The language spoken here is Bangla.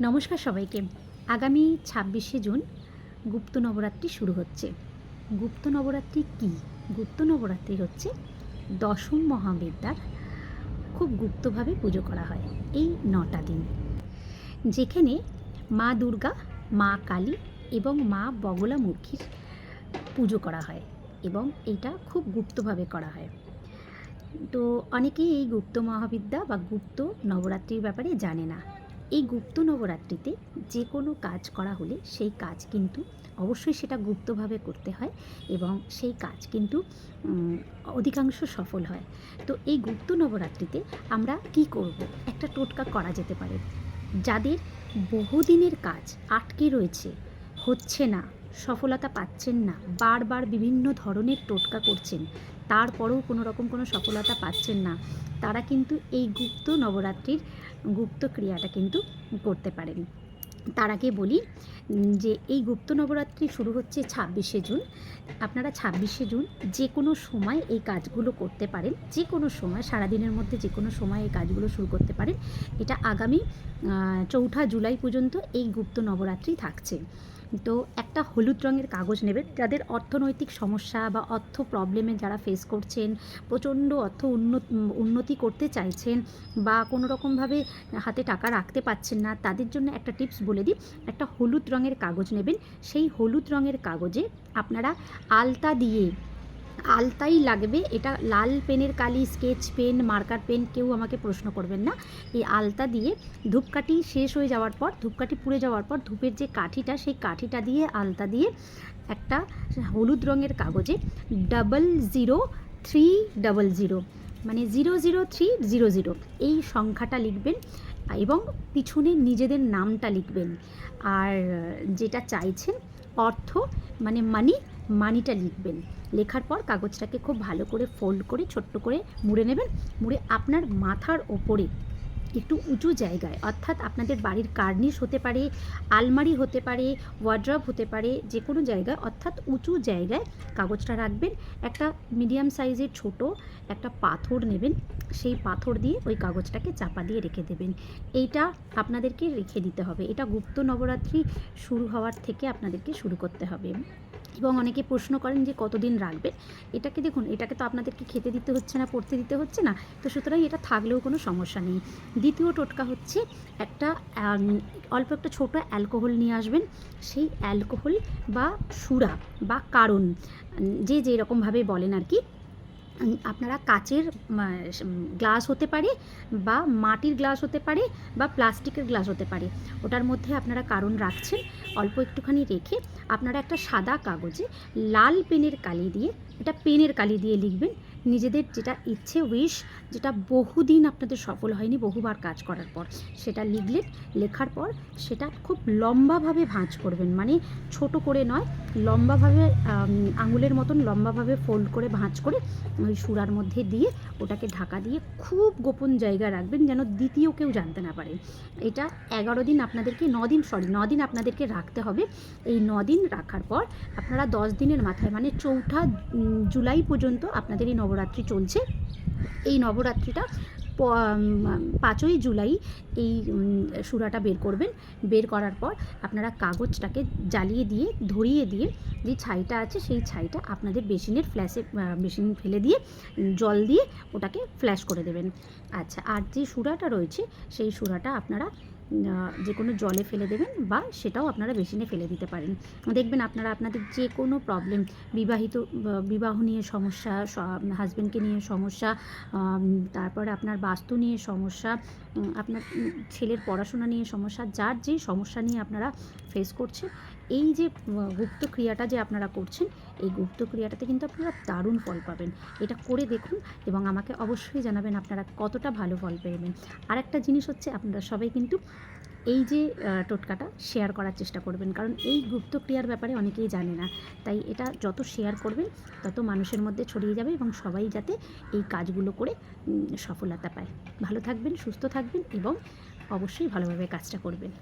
নমস্কার সবাইকে। আগামী ছাব্বিশে জুন গুপ্ত নবরাত্রি শুরু হচ্ছে। গুপ্ত নবরাত্রি কী? গুপ্ত নবরাত্রি হচ্ছে দশম মহাবিদ্যার খুব গুপ্তভাবে পুজো করা হয় এই নটা দিন। যেখানে মা দুর্গা, মা কালী এবং মা বগলামুখীর পুজো করা হয় এবং এটা খুব গুপ্তভাবে করা হয়। তো অনেকেই এই গুপ্ত মহাবিদ্যা বা গুপ্ত নবরাত্রির ব্যাপারে জানে না। এই গুপ্ত নবরাত্রিতে যে কোনো কাজ করা হলে সেই কাজ কিন্তু অবশ্যই সেটা গুপ্তভাবে করতে হয় এবং সেই কাজ কিন্তু অধিকাংশ সফল হয়। তো এই গুপ্ত নবরাত্রিতে আমরা কি করব? একটা টোটকা করা যেতে পারে। যাদের বহুদিনের কাজ আটকে রয়েছে, হচ্ছে না, সফলতা পাচ্ছেন না, বারবার বিভিন্ন ধরনের টোটকা করছেন তারপরেও কোনো রকম কোনো সফলতা পাচ্ছেন না। তারা কিন্তু এই গুপ্ত নবরাত্রির গুপ্ত ক্রিয়াটা কিন্তু করতে পারেন। তার আগে বলি যে এই গুপ্ত নবরাত্রি শুরু হচ্ছে ছাব্বিশে জুন। আপনারা ছাব্বিশে জুন যে কোনো সময় এই কাজগুলো করতে পারেন। যে কোনো সময়, সারাদিনের মধ্যে যে কোনো সময় এই কাজগুলো শুরু করতে পারেন। এটা আগামী চৌঠা জুলাই পর্যন্ত এই গুপ্ত নবরাত্রি থাকছে। তো একটা হলুদ রঙের কাগজ নেবেন যাদের অর্থনৈতিক সমস্যা বা অর্থ প্রবলেমে যারা ফেস করছেন, প্রচণ্ড অর্থ উন্নত করতে চাইছেন বা কোনো রকমভাবে হাতে টাকা রাখতে পাচ্ছেন না, তাদের জন্য একটা টিপস বলে দিই। একটা হলুদ রঙের কাগজ নেবেন, সেই হলুদ রঙের কাগজে আপনারা আলতা দিয়ে আলতাই লাগবে। এটা লাল পেনের কালি, স্কেচ পেন, মার্কার পেন কেউ আমাকে প্রশ্ন করবেন না। এই আলতা দিয়ে ধূপকাঠি শেষ হয়ে যাওয়ার পর, ধূপকাঠি পুড়ে যাওয়ার পর ধূপের যে কাঠিটা, সেই কাঠিটা দিয়ে আলতা দিয়ে একটা হলুদ রঙের কাগজে double zero three double zero মানে zero zero three zero zero এই সংখ্যাটা লিখবেন এবং পিছনে নিজেদের নামটা লিখবেন। আর যেটা চাইছেন অর্থ মানে মানি মানিটা লিখবেন। লেখার পর কাগজটাকে খুব ভালো করে ফোল্ড করে, ছোট্ট করে মুড়ে নেবেন। মুড়ে আপনার মাথার ওপরে একটু উঁচু জায়গায়, অর্থাৎ আপনাদের বাড়ির কার্নিশ হতে পারে, আলমারি হতে পারে ওয়ার্ড্রপ হতে পারে যে কোনো জায়গায়, অর্থাৎ উঁচু জায়গায় কাগজটা রাখবেন। একটা মিডিয়াম সাইজের ছোট একটা পাথর নেবেন, সেই পাথর দিয়ে ওই কাগজটাকে চাপা দিয়ে রেখে দেবেন। এইটা আপনাদেরকে রেখে দিতে হবে। এটা গুপ্ত নবরাত্রি শুরু হওয়ার থেকে আপনাদেরকে শুরু করতে হবে। এবং অনেকে প্রশ্ন করেন যে কতদিন রাখবেন এটাকে দেখুন, এটাকে তো আপনাদেরকে খেতে দিতে হচ্ছে না, পড়তে দিতে হচ্ছে না? তো সুতরাং এটা থাকলেও কোনো সমস্যা নেই। দ্বিতীয় টোটকা হচ্ছে একটা অল্প একটা ছোটো অ্যালকোহল নিয়ে আসবেন। সেই অ্যালকোহল বা সুরা বা কারণ যে যেরকমভাবে বলেন আর কি আপনারা কাচের গ্লাস হতে পারে বা মাটির গ্লাস হতে পারে বা প্লাস্টিকের গ্লাস হতে পারে। ওটার মধ্যে আপনারা কারণ রাখছেন, অল্প একটুখানি রেখে আপনারা একটা সাদা কাগজে লাল পেনের কালি দিয়ে, এটা পেনের কালি দিয়ে লিখবেন। নিজেদের যেটা ইচ্ছে, উইশ, যেটা বহুদিন আপনাদের সফল হয়নি, বহুবার কাজ করার পর, সেটা লিখলেন, লেখার পর সেটা খুব লম্বাভাবে ভাঁজ করবেন। মানে ছোট করে নয় লম্বাভাবে আঙুলের মতন লম্বাভাবে ফোল্ড করে ভাঁজ করে ওই সুরার মধ্যে দিয়ে ওটাকে ঢাকা দিয়ে খুব গোপন জায়গায় রাখবেন যেন দ্বিতীয় কেউ জানতে না পারে। এটা এগারো দিন আপনাদেরকে দিন সরি দিন আপনাদেরকে রাখতে হবে। এই দিন রাখার পর আপনারা দশ দিনের মাথায় মানে চৌঠা জুলাই পর্যন্ত আপনাদের এই নবরাত্রি চলছে। এই নবরাত্রিটা পাঁচই জুলাই এই সুরাটা বের করবেন। বের করার পর আপনারা কাগজটাকে জ্বালিয়ে দিয়ে, ধরিয়ে দিয়ে যে ছাইটা আছে সেই ছাইটা আপনাদের বেসিনের ফ্ল্যাশে বেসিন ফেলে দিয়ে জল দিয়ে ওটাকে ফ্ল্যাশ করে দেবেন। আচ্ছা আর যে সুরাটা রয়েছে সেই সুরাটা আপনারা যে কোনো জলে ফেলে দেবেন বা সেটাও আপনারা বেসিনে ফেলে দিতে পারেন। দেখবেন আপনারা আপনাদের যে কোনো প্রবলেম বিবাহিত বিবাহ নিয়ে সমস্যা হাজব্যান্ডকে নিয়ে সমস্যা তারপরে আপনার বাস্তু নিয়ে সমস্যা আপনার ছেলের পড়াশোনা নিয়ে সমস্যা, যার যে সমস্যা নিয়ে আপনারা ফেস করছেন এই যে গুপ্ত ক্রিয়াটা যে আপনারা করছেন, এই গুপ্ত ক্রিয়াটাতে কিন্তু আপনারা দারুণ ফল পাবেন। এটা করে দেখুন এবং আমাকে অবশ্যই জানাবেন আপনারা কতটা ভালো ফল পেবেন আর একটা জিনিস হচ্ছে, আপনারা সবাই কিন্তু এই যে টোটকাটা শেয়ার করার চেষ্টা করবেন। কারণ এই গুপ্ত ক্রিয়ার ব্যাপারে অনেকেই জানে না। তাই এটা যত শেয়ার করবেন, তত মানুষের মধ্যে ছড়িয়ে যাবে এবং সবাই যাতে এই কাজগুলো করে সফলতা পায়। ভালো থাকবেন, সুস্থ থাকবেন এবং অবশ্যই ভালোভাবে কাজটা করবেন।